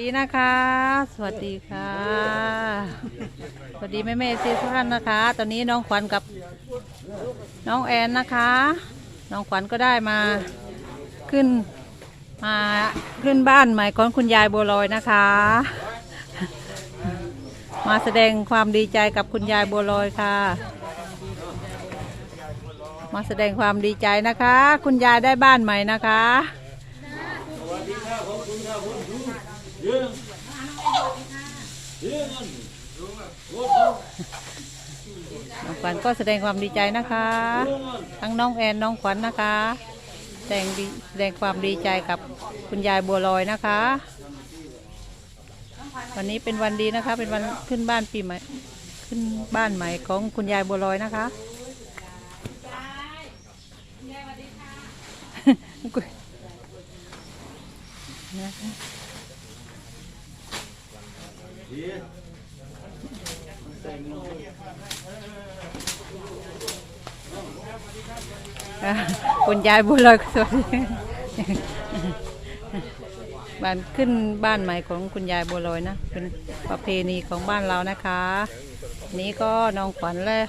ดีนะคะ สวัสดีค่ะ สวัสดีแม่แม่ซีทุกท่านนะคะ ตอนนี้น้องขวัญกับน้องแอนนะคะ น้องขวัญก็ได้มาขึ้นมาขึ้นบ้านใหม่ของคุณยายบัวลอยนะคะ มาแสดงความดีใจกับคุณยายบัวลอยค่ะ มาแสดงความดีใจนะคะ คุณยายได้บ้านใหม่นะคะ น้อง ขวัญก็แสดงความดีใจนะคะ ทั้งน้องแอนน้องขวัญนะคะ แสดงดีแสดงความดีใจกับคุณยายบัวลอยนะคะ วันนี้เป็นวันดีนะคะ เป็นวันขึ้นบ้านปีใหม่ขึ้นบ้านใหม่ของคุณยายบัวลอยนะคะนะคะ คุณยายบุญเลยสวัสดีบ้านขึ้นบ้านใหม่ของคุณยายบัวลอยนะเป็นประเพณีของบ้านเรานะคะ นี้ก็น้องขวัญและ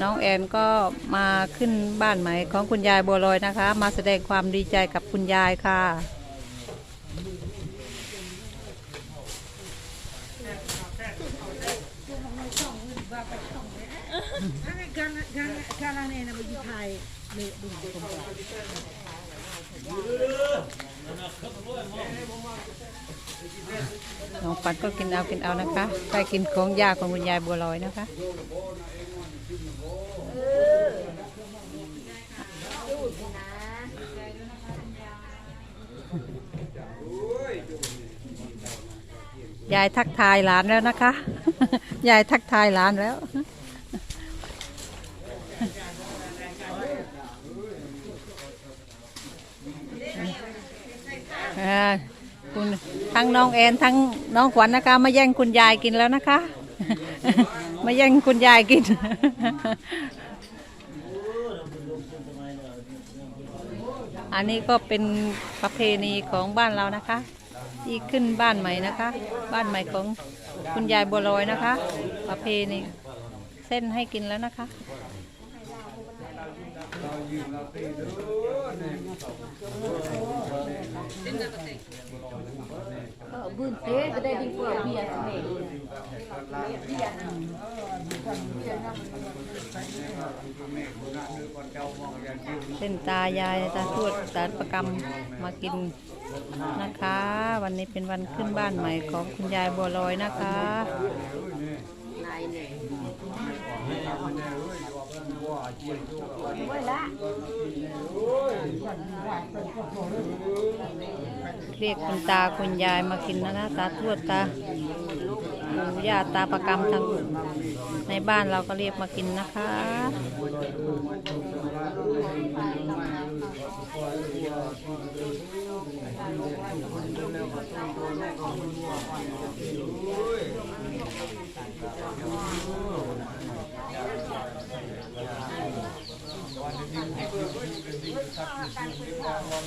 น้องแอนก็มาขึ้นบ้านใหม่ของคุณยายบัวลอยนะคะ มาแสดงความดีใจกับคุณยายค่ะ น้องปันก็กินเอากินเอานะคะไปกินของยาของคุณยายบัวลอยนะคะยายทักทายหลานแล้วนะคะ ยายทักทายหลานแล้ว อ่าคุณทั้งน้องแอนทั้งน้องขวัญนะคะ มาแย่งคุณยายกินแล้วนะคะ มาแย่งคุณยายกิน อันนี้ก็เป็นประเพณีของบ้านเรานะคะ ที่ขึ้นบ้านใหม่นะคะ บ้านใหม่ของคุณยายบัวลอยนะคะ ประเพณีเส้นให้กินแล้วนะคะ บืนเต้ก็ได้ดีกว่าเบียร์สิเส้นตายายตาทวดตาประกรรมมากินนะคะ วันนี้เป็นวันขึ้นบ้านใหม่ของคุณยายบัวลอยนะคะนายเนี่ย เรียกคุณตาคุณยายมากินนะนะตาทวดตาปู่ย่าตาประกรรมทางในบ้านเราก็เรียกมากินนะคะ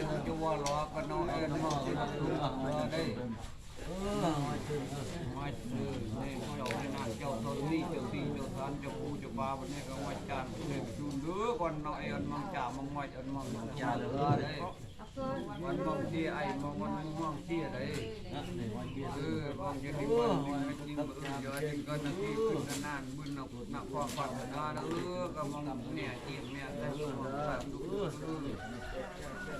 ะจะว่าล้อก็น้องเอ็นมาจะดูได้เออมาเจอ มาเจอเนี่ยเจ้าในนาเจ้าตนนี้เจ้าตีเจ้าทานเจ้าปูเจ้าบาวันนี้ก็มาจานเนี่ยดูเด้อก่อนน้องเอ็นมังจ่ามังไม่อันมังจ่าเลยได้มันมังที่ไอ้มังมันมังที่อะไรเออมังจะดิ้นมันดิ้นดิ้นเยอะดิ้นก็นาทีขึ้นนานบุญนกนักความฝันนะเออก็มังเนี่ยเจียมเนี่ยแต่ลูกแบบดูอยากแม่เลยอันนี้เจ้ไปดูนอกกับบดู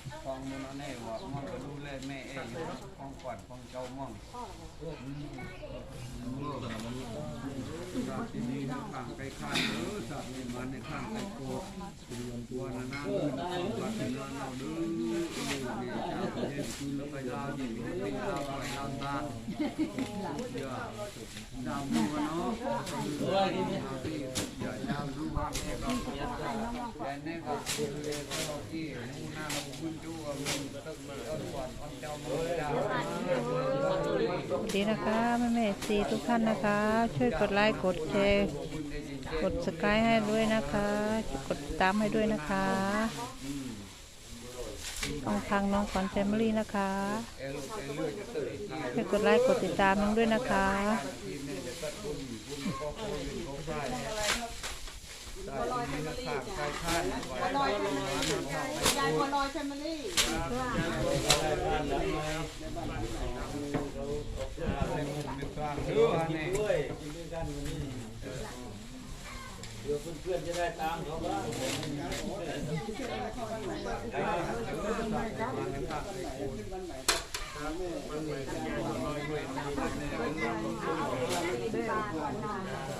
แต่ไม่ได้มองกระจีจีเร็วกับดูเลยเช้าวันหน้าสมได้สมม่วงอะฟองมันแน่ว่ามองก็ดูแลแม่เองฟองก่อนฟองเจ้าม่องสัตว์ที่นี่นข้างไปข้างเด้อสัตว์นี่มันในข้างไปโกตัวนานาเดินเข้าวัดนานาเด้อนี่เจ้าเย็นคุณแล้วไปลาวนี่ไปลาวไปลาวตาเดี๋ยวดาวมัวเนาะอย่าดาวรู้ว่าแค่ก็แต่เนี่ยก็เลยก็ที่มูนาเราคุณจูกับมึงตึกต้นก่อเจ้ามือดาวสวัส ดีนะคะแม่แม่ซีทุกท่านนะคะ ช่วยกดไลค์กดแชร์กดสกายให้ด้วยนะคะกดติดตามให้ด้วยนะคะต้องทางน้องขวัญแฟมิลี่นะคะช่วยกดไลค์กดติดตามน้องด้วยนะคะ บัวลอยเชมเบอร์ลี่ยายบัวลอยแฟมิลี่เดี๋ยวเพื่อนๆจะได้ตามเขาบ้างเ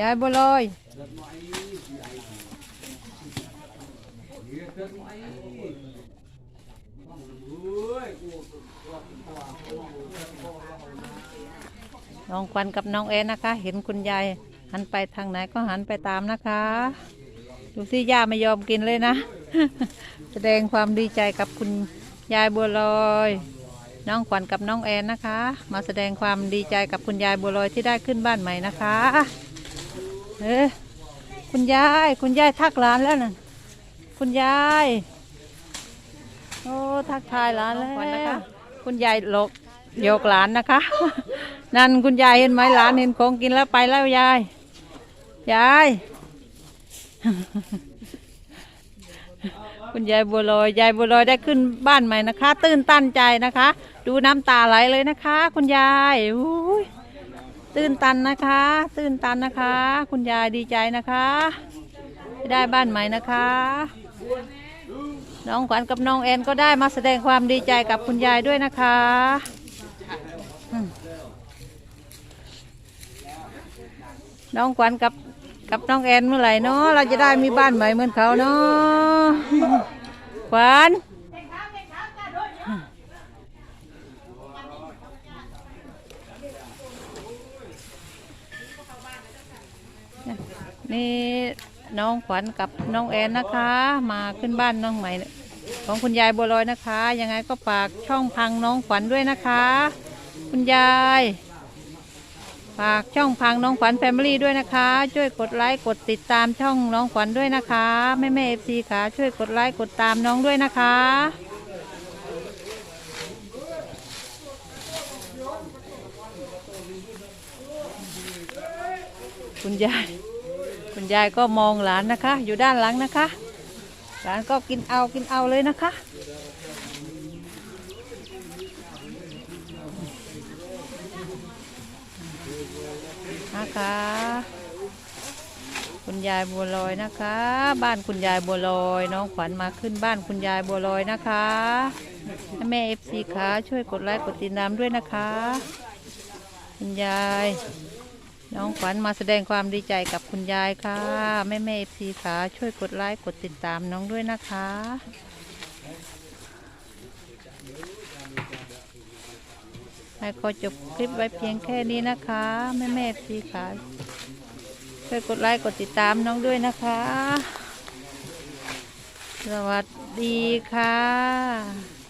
ยายบัวลอยน้องควันกับน้องแอนนะคะ เห็นคุณยายหันไปทางไหนก็หันไปตามนะคะ ดูสิย่าไม่ยอมกินเลยนะ แสดงความดีใจกับคุณยายบัวลอย น้องขวัญกับน้องแอนนะคะ มาแสดงความดีใจกับคุณยายบัวลอยที่ได้ขึ้นบ้านใหม่นะคะ เออคุณยาย คุณยายทักหลานแล้วน่ะ คุณยาย โอ้ทักทายหลานแล้ว คุณยายหลกโยกหลานนะคะ นั่นคุณยายเห็นไหมหลานเห็นของกินแล้วไปแล้วยาย ยาย คุณยายบัวลอยยายบัวลอยได้ขึ้นบ้านใหม่นะคะ ตื้นตันใจนะคะ ดูน้ำตาไหลเลยนะคะ คุณยายอุ้ย ตื้นตันนะคะ ตื้นตันนะคะ คุณยายดีใจนะคะได้บ้านใหม่นะคะ น้องขวัญกับน้องแอนก็ได้มาแสดงความดีใจกับคุณยายด้วยนะคะน้องขวัญกับกับน้องแอนเมื่อไหร่เนาะเราจะได้มีบ้านใหม่เหมือนเขาเนาะขวัญ นี่น้องขวัญกับน้องแอนนะคะ มาขึ้นบ้านน้องใหม่ ของคุณยายบัวลอยนะคะ ยังไงก็ฝากช่องพังน้องขวัญด้วยนะคะ คุณยายฝากช่องพังน้องขวัญแฟมิลี่ด้วยนะคะ ช่วยกดไลค์กดติดตามช่องน้องขวัญด้วยนะคะแม่แม่เอฟซีค่ะช่วยกดไลค์กดตามน้องด้วยนะคะ คุณยาย คุณยายก็มองหลานนะคะ อยู่ด้านหลังนะคะ หลานก็กินเอากินเอาเลยนะคะ นะคะ คุณยายบัวลอยนะคะ บ้านคุณยายบัวลอย น้องขวัญมาขึ้นบ้านคุณยายบัวลอยนะคะแม่เอฟซีขาช่วยกดไลค์กดติดตามด้วยนะคะ คุณยาย น้องขวัญมาแสดงความดีใจกับคุณยายค่ะแม่แม่เอฟซีขาช่วยกดไลค์กดติดตามน้องด้วยนะคะ ให้ก็จบคลิปไว้เพียงแค่นี้นะคะแม่แม่เอฟซีขาช่วยกดไลค์กดติดตามน้องด้วยนะคะ สวัสดีค่ะ